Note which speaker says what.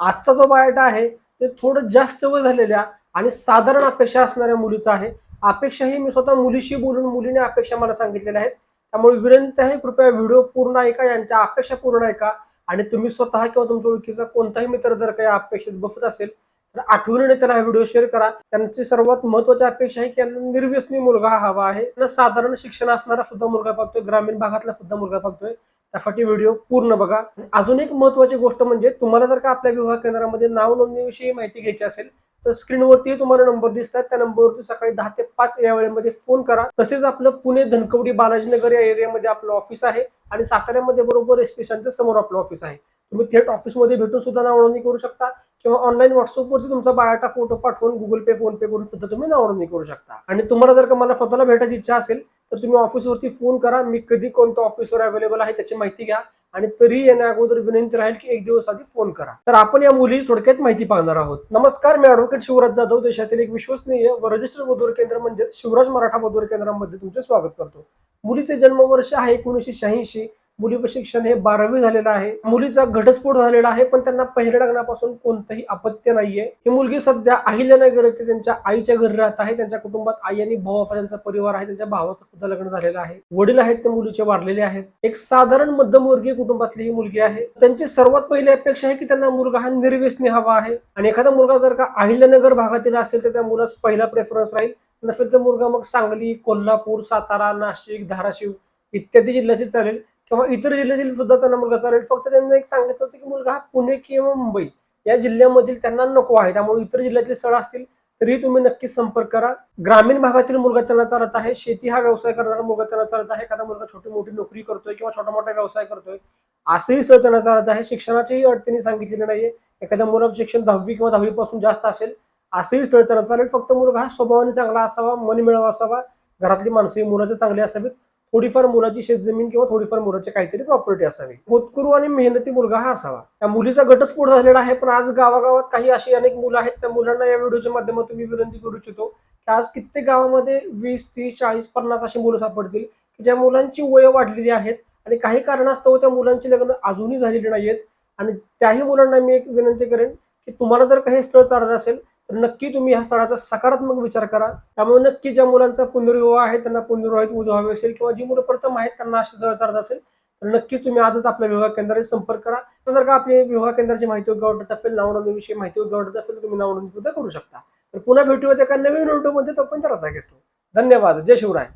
Speaker 1: आजचा जो बायोटा आहे ते थोडं जास्त वय झालेल्या आणि साधारण अपेक्षा असणाऱ्या मुलीचा आहे. अपेक्षा ही मी स्वतः मुलीशी बोलून मुलीने अपेक्षा मला सांगितलेल्या आहेत. त्यामुळे विनंती आहे कृपया व्हिडिओ पूर्ण ऐका यांच्या अपेक्षा पूर्ण ऐका आणि तुम्ही स्वतः किंवा तुमच्या ओळखीचा कोणताही मित्र जर काही अपेक्षित बसत असेल तर आठवणीने त्यांना हा व्हिडिओ शेअर करा. त्यांची सर्वात महत्वाची अपेक्षा आहे की यांना निर्व्यसनी मुलगा हवा आहे. त्यांना साधारण शिक्षण असणारा सुद्धा मुलगा बघतोय ग्रामीण भागातला सुद्धा मुलगा बघतोय त्यासाठी व्हिडिओ पूर्ण बघा. अजून एक महत्वाची गोष्ट म्हणजे तुम्हाला जर का आपल्या विवाह केंद्रामध्ये नाव नोंदणीविषयी माहिती घ्यायची असेल तर स्क्रीनवरती तुम्हाला नंबर दिसतात. त्या नंबरवरती सकाळी दहा ते पाच या वेळेमध्ये फोन करा. तसेच आपलं पुणे धनकवडी बालाजीनगर या एरियामध्ये आपलं ऑफिस आहे आणि साताऱ्यामध्ये बरोबर एस स्टेशनच्या समोर आपलं ऑफिस आहे. तुम्ही थेट ऑफिसमध्ये भेटून सुद्धा नाव नोंदणी करू शकता. किंवा ऑनलाईन व्हॉट्सअपवरती तुमचा बायोटा फोटो पाठवून गुगल पे फोन पे करून सुद्धा तुम्ही नाव नोंदणी करू शकता. आणि तुम्हाला जर का मला स्वतःला भेटायची इच्छा असेल तर तुम्ही ऑफिसवरती फोन करा. मी कधी कोणत्या ऑफिसवर अवेलेबल आहे त्याची माहिती घ्या. आणि तरी येण्या अगोदर विनंती राहील की एक दिवस आधी फोन करा. तर आपण या मुली थोडक्यात माहिती पाहणार आहोत. नमस्कार मी ऍडव्होकेट शिवराज जाधव. देशातील एक विश्वसनीय व रजिस्टर मधुर केंद्र म्हणजे शिवराज मराठा मधुर केंद्रामध्ये तुमचे स्वागत करतो. मुलीचे जन्मवर्ष आहे एकोणीसशे शहाऐंशी. मुलीचं शिक्षण हे बारावी झालेलं आहे. मुलीचा घटस्फोट झालेला आहे पण त्यांना पहिल्या लग्नापासून कोणतंही अपत्य नाहीये. ही मुलगी सध्या अहिल्यानगर येथे त्यांच्या आईच्या घरी राहत आहे. त्यांच्या कुटुंबात आई आणि भाऊ असा त्यांचा परिवार आहे. त्यांच्या भावाचं सुद्धा लग्न झालेलं आहे. वडील आहेत ते मुलीचे वारलेले आहेत. एक साधारण मध्यमवर्गीय कुटुंबातली ही मुलगी आहे. त्यांची सर्वात पहिली अपेक्षा आहे की त्यांना मुलगा हा निर्व्यसनी हवा आहे. आणि एखादा मुलगा जर का अहिल्यानगर भागातील असेल तर त्या मुलास पहिला प्रेफरन्स राहील. नसेल तर मुलगा मग सांगली कोल्हापूर सातारा नाशिक धाराशिव इत्यादी जिल्ह्यातील चालेल. किंवा इतर जिल्ह्यातील सुद्धा त्यांना मुलगा चालेल फक्त त्यांना एक सांगितलं होतं की मुलगा हा पुणे किंवा मुंबई या जिल्ह्यामधील त्यांना नको आहे. त्यामुळे इतर जिल्ह्यातील स्थळ असतील तरी तुम्ही नक्की संपर्क करा. ग्रामीण भागातील मुलगा त्यांना चालत आहे. शेती हा व्यवसाय करणारा मुलगा त्यांना चालत आहे. एखादा मुलगा छोटी मोठी नोकरी करतोय किंवा छोटा मोठा व्यवसाय करतोय असंही स्थळ त्यांना चालत आहे. शिक्षणाचीही अट त्यांनी सांगितलेली नाहीये. एखाद्या मुलाचं शिक्षण दहावी किंवा दहावीपासून जास्त असेल असंही स्थळ त्यांना चालेल. फक्त मुलगा हा स्वभावाने चांगला असावा मन मिळावा असावा. घरातली माणसंही मुलाचे चांगली असावीत. थोडीफार मुलाची शेतजमीन किंवा थोडीफार मुलाची काहीतरी प्रॉपर्टी असावी. होतकुरू आणि मेहनती मुलगा हा असावा. त्या मुलीचा घटस्फोट झालेला आहे पण आज गावागावात काही अशी अनेक मुलं आहेत. त्या मुलांना या व्हिडिओच्या माध्यमातून मी विनंती करू इच्छितो की आज कित्येक गावामध्ये वीस तीस चाळीस पन्नास अशी मुलं सापडतील की ज्या मुलांची वय वाढलेली आहेत आणि काही कारणास्तव त्या मुलांची लग्न अजूनही झालेली नाहीयेत. आणि त्याही मुलांना मी एक विनंती करेन की तुम्हाला जर काही स्थळ चालत असेल तर नक्की तुम्ही ह्या स्थळाचा सकारात्मक विचार करा. त्यामुळे नक्की ज्या मुलांचा पुनर्विवाह आहे त्यांना पुनर्विवाहित मुलं हवे असेल किंवा जी मुलं प्रथम आहेत त्यांना अशी स्थळ असेल तर नक्कीच तुम्ही आजच आपल्या विवाह केंद्राशी संपर्क करा. तर जर का आपली विवाह केंद्राची माहिती योग्य वाटत असेल नावनोंदणीविषयी माहिती योग्य वाटत असेल तर तुम्ही नावनोंदणी सुद्धा करू शकता. तर पुन्हा भेटूयात एका नवीन व्हिडिओमध्ये पण रजा घेतो. धन्यवाद. जय शिवराय.